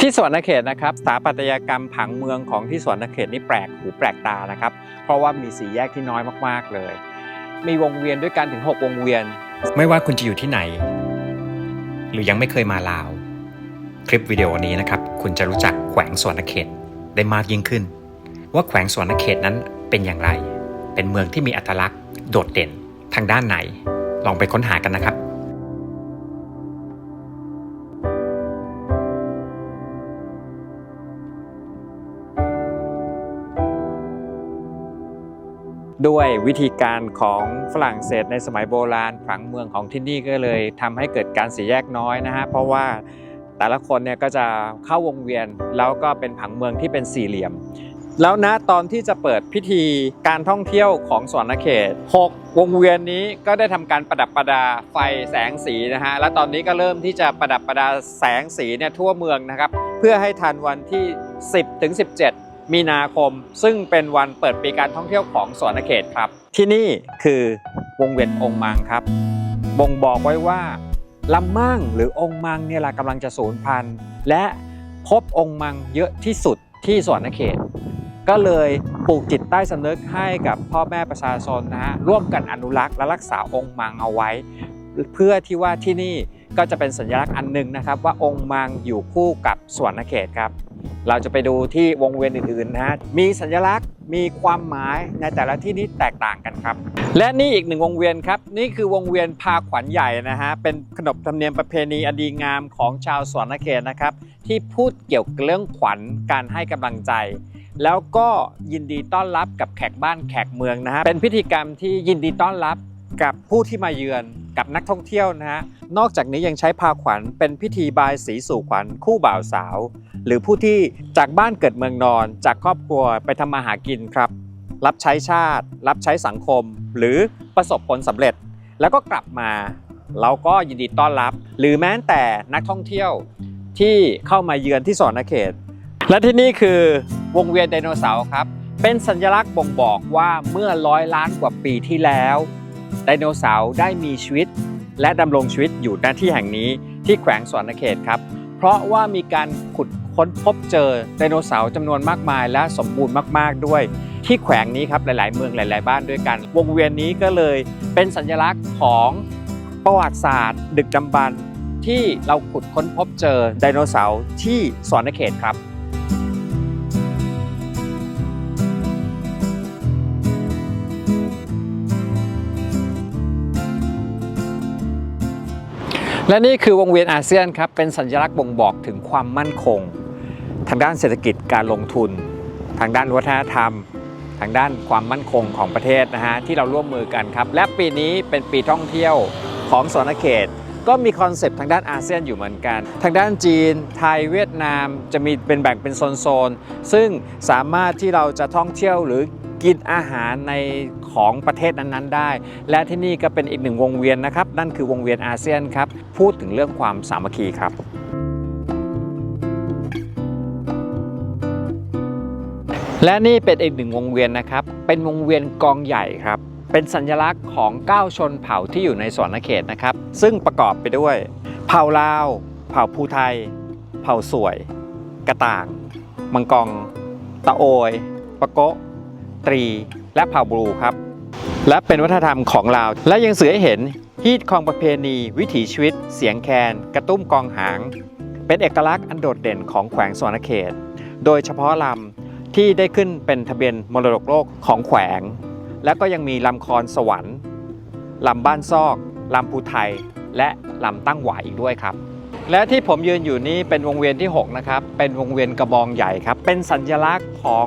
ที่สวนเขตนะครับสถาปัตยกรรมผังเมืองของที่สวนเขตนี่แปลกหูแปลกตานะครับ เพราะว่ามีสีแยกที่น้อยมากๆเลย มีวงเวียนด้วยกันถึง 6 วงเวียน ไม่ว่าคุณจะอยู่ที่ไหน หรือยังไม่เคยมาลาว คลิปวิดีโอนี้นะครับ คุณจะรู้จักแขวงสวนเขตได้มากยิ่งขึ้น ว่าแขวงสวนเขตนั้นเป็นอย่างไร เป็นเมืองที่มีอัตลักษณ์ โดดเด่นทางด้านไหน ลองไปค้นหากันนะครับ ด้วยวิธีการของฝรั่งเศสในสมัยโบราณผังเมืองของที่นี่ก็เลยทำให้เกิดการสีแยกน้อยนะฮะเพราะว่าแต่ละคนเนี่ยก็จะเข้าวงเวียนแล้วก็เป็นผังเมืองที่เป็นสี่เหลี่ยม แล้วนะตอนที่จะเปิดพิธีการท่องเที่ยวของสวนเขต 6 วงเวียนนี้ก็ได้ทำการประดับประดาไฟแสงสีนะฮะและตอนนี้ก็เริ่มที่จะประดับประดาแสงสีเนี่ยทั่วเมืองนะครับ เพื่อให้ทันวันที่ 10ถึง17 มีนาคม ซึ่งเป็นวันเปิดปีการท่องเที่ยวของสวนเขตครับ ที่นี่คือวงเวียนองค์มังครับ บ่งบอกไว้ว่าลำมั่งหรือองค์มังเนี่ยแหละกำลังจะสูญพันธุ์ และพบองค์มังเยอะที่สุดที่สวนเขต ก็เลยปลูกจิตใต้สำนึกให้กับพ่อแม่ประชาชนนะฮะร่วมกันอนุรักษ์และรักษาองค์มังเอาไว้ เพื่อที่ว่าที่นี่ก็จะเป็นสัญลักษณ์อันหนึ่งนะครับ ว่าองค์มังอยู่คู่กับสวนเขตครับ เราจะไปดูที่วงเวียนอื่นๆนะฮะมีสัญลักษณ์มีความหมายในแต่ละที่นี้แตกต่างกันครับ และนี่อีกหนึ่งวงเวียนครับนี่คือวงเวียนพาขวัญใหญ่นะฮะเป็นขนบธรรมเนียมประเพณีอันดีงามของชาวสวนเขตนะครับ ที่พูดเกี่ยวกับเรื่องขวัญการให้กำลังใจแล้วก็ยินดีต้อนรับกับแขกบ้านแขกเมืองนะฮะเป็นพิธีกรรมที่ยินดีต้อนรับ กับผู้ที่มาเยือนกับนักท่องเที่ยวนะฮะนอกจากนี้ยังใช้พาขวัญเป็นพิธีบายสีสู่ขวัญคู่บ่าวสาว หรือผู้ที่จากบ้านเกิดเมืองนอน จากครอบครัวไปทำมาหากินครับ รับใช้ชาติ รับใช้สังคม หรือประสบผลสำเร็จ แล้วก็กลับมา เราก็ยินดีต้อนรับ หรือแม้แต่นักท่องเที่ยวที่เข้ามาเยือนที่สอนเขต และที่นี่คือวงเวียนไดโนเสาร์ครับเป็นสัญลักษณ์บ่งบอกว่าเมื่อร้อยล้านกว่าปีที่แล้ว ไดโนเสาร์ได้มีชีวิต และดำรงชีวิตอยู่ณที่แห่งนี้ที่แขวงสวนเขตครับ เพราะว่ามีการขุดค้นพบเจอไดโนเสาร์จำนวนมากมาย และสมบูรณ์มาก ๆ ด้วย ที่แขวงนี้ครับหลาย ๆ เมืองหลาย ๆ บ้านด้วยกัน วงเวียนนี้ก็เลยเป็นสัญลักษณ์ของประวัติศาสตร์ ดึกดำบรรที่เราขุดค้นพบเจอไดโนเสาร์ที่สวนเขตครับ และนี่คือวงเวียนอาเซียนครับ เป็นสัญลักษณ์บ่งบอกถึงความมั่นคง ทางด้านเศรษฐกิจการลงทุน ทางด้านวัฒนธรรม ทางด้านความมั่นคงของประเทศนะฮะที่เราร่วมมือกันครับ และปีนี้เป็นปีท่องเที่ยวของสวนเขต ก็มีคอนเซปต์ทางด้านอาเซียนอยู่เหมือนกัน ทางด้านจีน ไทยเวียดนามจะมีเป็นแบ่งเป็นโซนๆซึ่งสามารถที่เราจะท่องเที่ยวหรือ กินอาหารในของประเทศนั้นๆได้ และที่นี่ก็เป็นอีกหนึ่งวงเวียนนะครับ นั่นคือวงเวียนอาเซียนครับ พูดถึงเรื่องความสามัคคีครับและนี่เป็นอีกหนึ่งวงเวียนนะครับ เป็นวงเวียนกองใหญ่ครับ เป็นสัญลักษณ์ของ 9 ชนเผ่าที่อยู่ในสวนเขตนะครับ ซึ่งประกอบไปด้วย เผ่าลาว เผ่าภูไทย เผ่าสวย กระต่าง มังกรตะโอย ปะโกะ ตรี และเผ่าบลูครับ และเป็นวัฒนธรรมของลาว และยังสื่อให้เห็นฮีดคองประเพณี วิถีชีวิต เสียงแคน กระตุ้มกองหาง เป็นเอกลักษณ์อันโดดเด่นของแขวงสวนเขต โดยเฉพาะลำที่ได้ขึ้นเป็นทะเบียนมรดกโลกของแขวง แล้วก็ยังมีลำคอนสวรรค์ลำบ้านซอกลำภูไทย และลำตั้งหวายอีกด้วยครับ และที่ผมยืนอยู่นี้เป็นวงเวียนที่ 6 นะครับ เป็นวงเวียนกระบองใหญ่ครับ เป็นสัญลักษณ์ของ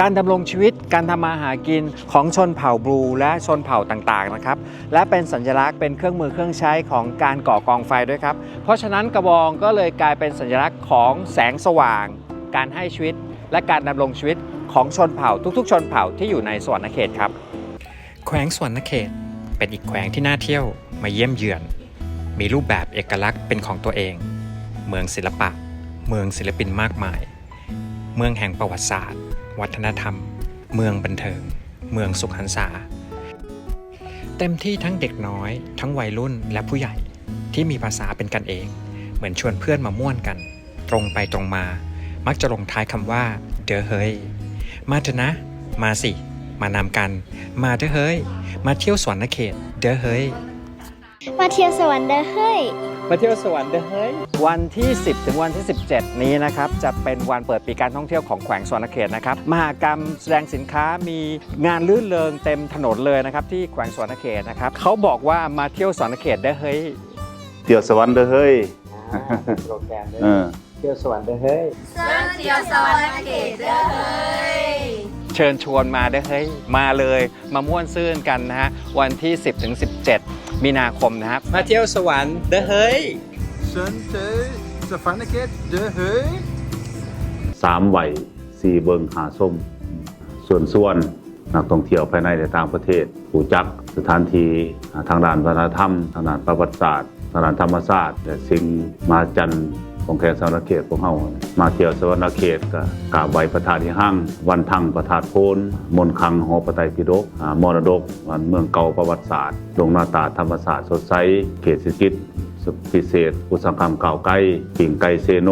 การดำรงชีวิตการทำมาหากินของชนเผ่าบลูและชนเผ่าต่างๆนะครับและเป็นสัญลักษณ์เป็นเครื่องมือเครื่องใช้ของการก่อกองไฟด้วยครับ เพราะฉะนั้นกระบองก็เลยกลายเป็นสัญลักษณ์ของแสงสว่าง การให้ชีวิต และการดำรงชีวิตของชนเผ่าทุกๆ ชนเผ่าที่อยู่ในสวนเขตครับ แขวงสวนเขต เป็นอีกแขวงที่น่าเที่ยวมาเยี่ยมเยือน มีรูปแบบเอกลักษณ์เป็นของตัวเอง เมืองศิลปะ เมืองศิลปินมากมาย เมืองแห่งประวัติศาสตร์ วัฒนธรรม เมืองบันเทิง เมืองสุขหันษา เต็มที่ทั้งเด็กน้อย ทั้งวัยรุ่นและผู้ใหญ่ที่มีภาษาเป็นกันเอง เหมือนชวนเพื่อนมาม่วนกัน ตรงไปตรงมา มักจะลงท้ายคำว่า เด้อเฮ้ยมาเถอะนะ มาสิ มานำกัน มาเด้อเฮ้ยมาเที่ยวสวรรณเขต เด้อเฮ้ยมาเที่ยวสวรรค์เด้อเฮ้ย มาเที่ยวสวรรค์เด้อเฮ้ยวันที่ 10 ถึงวันที่ 17 นี้นะครับจะเป็นวันเปิดปีการท่องเที่ยวของแขวงสวรรณเขตนะครับมหากรรมแสดงสินค้ามีงานลื่นเริงเต็มถนนเลยนะครับที่แขวงสวรรณเขตนะครับเขาบอกว่ามาเที่ยวสวรรณเขตเด้อเฮ้ยเที่ยวสวรรค์เด้อเฮ้ยโปรแกรมเออ เที่ยวสวรรค์เด้อเฮ้ยเที่ยวสวรรค์เขตเด้อเฮ้ย เชิญชวนมาเด้อเฮ้ยมาเลยมาม่วนซื่นกันนะฮะวันที่ 10ถึง17 มีนาคมนะครับมาเที่ยวสวรรค์เด้อเฮ้ย Sunday, Safanakit, de Heu. สามไหวสี่เบิงหาส้ม ส่วนส่วนนักท่องเที่ยวภายในและต่างประเทศผู้จักสถานที่ทางด้านวัฒนธรรม ทางด้านประวัติศาสตร์ ทางด้านธรรมศาสตร์และสิ่งมหัศจรรย์ ของแขกสวรรณเขตของเฮามาเที่ยวสวรรณเขตก็กราบไหว้พระธาตุที่ห้าง วันทั้งพระธาตุโพนมนคังหอประไตรปิฎกมรดกวันเมืองเก่าประวัติศาสตร์ลงหน้าตาธรรมศาสตร์สดใสเขตเศรษฐกิจพิเศษ อุตสาหกรรมเก่าไก่ปิ่งไก่เซโน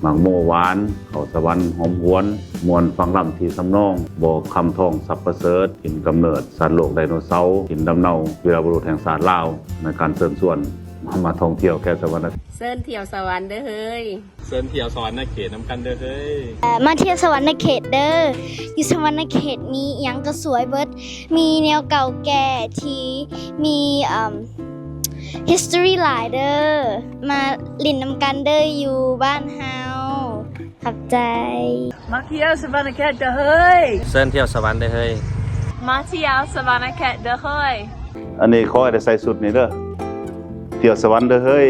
หมังโมหวาน เขาสวรรค์หอมหวน มวลฟังลำทีสำนอง บอกคำทองสับประเสริฐหินกำเนิดสัตว์โลกไดโนเสาร์หินดำเนาวีรบุรุษแห่งศาสตร์ลาว ในการเสริมส่วน มามาท่องเที่ยวแค่สวรรค์เส้นเที่ยวสวรรค์เด้อเฮ้ยเซินเที่ยวสอนในเขตน้ำกันเด้อเฮ้ยเอ่อมาเที่ยวสวรรค์เขตเด้ออยู่สวรรค์เขตมีอิหยังก็สวยเบิดมีแนวเก่าแก่ที่มีอืม history หลายเด้อมาลินนำกันเด้ออยู่บ้านเฮาขับใจ มาเที่ยวสวรรค์เขตเด้อเฮ้ยเซินเที่ยวสวรรค์เด้อเฮ้ยมาเที่ยวสวรรค์เขตเด้อเฮ้ยอันนี้ขอให้ได้ใส่สุดนี่เด้อเที่ยวสวรรค์เด้อเฮ้ย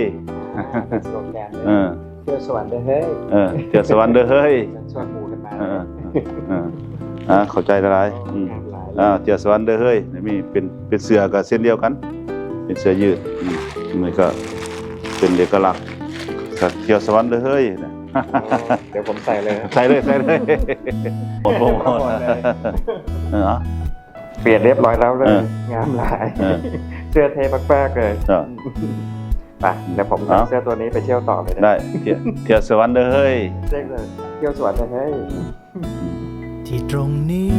โปรแกรมเออเที่ยวสวรรค์เด้อเฮ้ยเออเที่ยวสวรรค์เด้อเฮ้ยชวนหมู่กันมาเออเอออ่าเข้าใจละลายอืมอ่าเที่ยวสวรรค์เด้อเฮ้ยนี่มีเป็นเป็นเสือกับเส้นเดียวกัน เป็นเสื้อยืดอืมมันก็เป็นเอกลักษณ์ก็เที่ยวสวรรค์เด้อเฮ้ยนะเดี๋ยวผมใส่เลย ใส่เลยใส่เลยหมดหมดหมดหมดเลยเออเปลี่ยนเรียบร้อยแล้วเลเอยองามหลายเออเสื้อเทปักแป๊กเลยเออไปเดี๋ยวผมเอาใส่เสื้อตัวนี้ไปเที่ยวต่อเลยนะได้เที่ยวเที่ยวสวรรค์เด้อเฮ้ย เจ๊กเลยเที่ยวสวรรค์เฮ้ย ที่ตรงนี้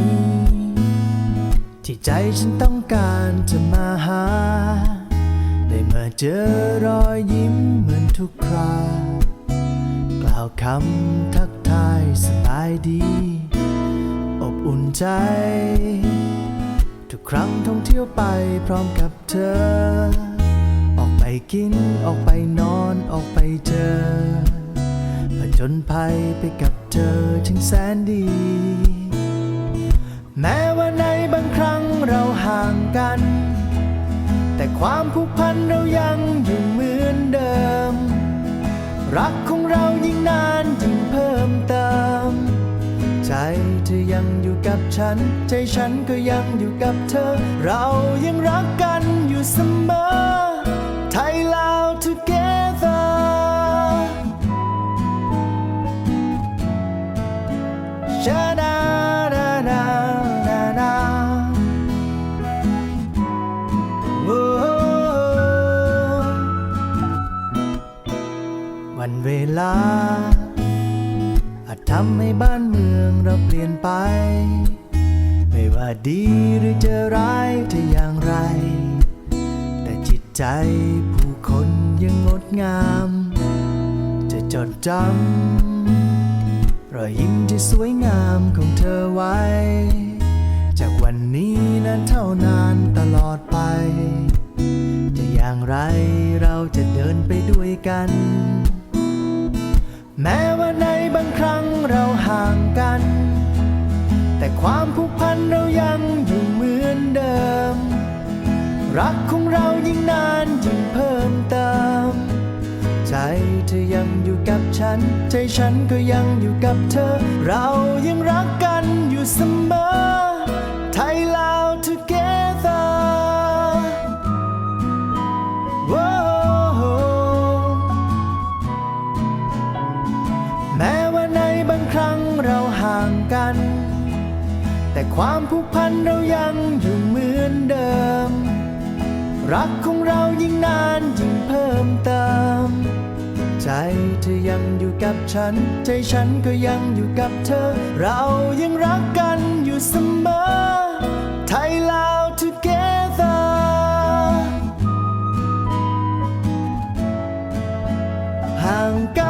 ที่ใจฉันต้องการจะมาหา ได้มาเจอรอยยิ้มเหมือนทุกครากล่าวคำทักทายสบายดี อบอุ่นใจ ทุกครั้งท่องเที่ยวไปพร้อมกับเธอ ออกไปกินออกไปนอนออกไปเจอผจญภัยไปกับเธอช่างแสนดี แม้ว่าในบางครั้งเราห่างกัน แต่ความผูกพันเรายังอยู่เหมือนเดิม รักของเรายิ่งนานยิ่ง ยังอยู่กับฉัน ใจฉันก็ยังอยู่กับเธอ เรายังรักกันอยู่เสมอ ไทยลาว together ชาดาดาดาดาดาโอ้วันเวลา ทำให้บ้านเมืองเราเปลี่ยนไป ไม่ว่าดีหรือจะร้ายจะอย่างไร แต่จิตใจผู้คนยังงดงาม จะจดจำรอยยิ้มที่สวยงามของเธอไว้ จากวันนี้นั้นเท่านานตลอดไป จะอย่างไรเราจะเดินไปด้วยกัน แม้ว่าในบางครั้งเราห่างกัน แต่ความผูกพันเรายังอยู่เหมือนเดิม รักของเรายิ่งนานยิ่งเพิ่มเติม ใจเธอยังอยู่กับฉัน ใจฉันก็ยังอยู่กับเธอเรา ความผูกพันเรายังอยู่เหมือนเดิม รักของเรายิ่งนานยิ่งเพิ่มเติม ใจเธอยังอยู่กับฉัน ใจฉันก็ยังอยู่กับเธอ เรายังรักกันอยู่เสมอ ไทยลาว together ห่างกัน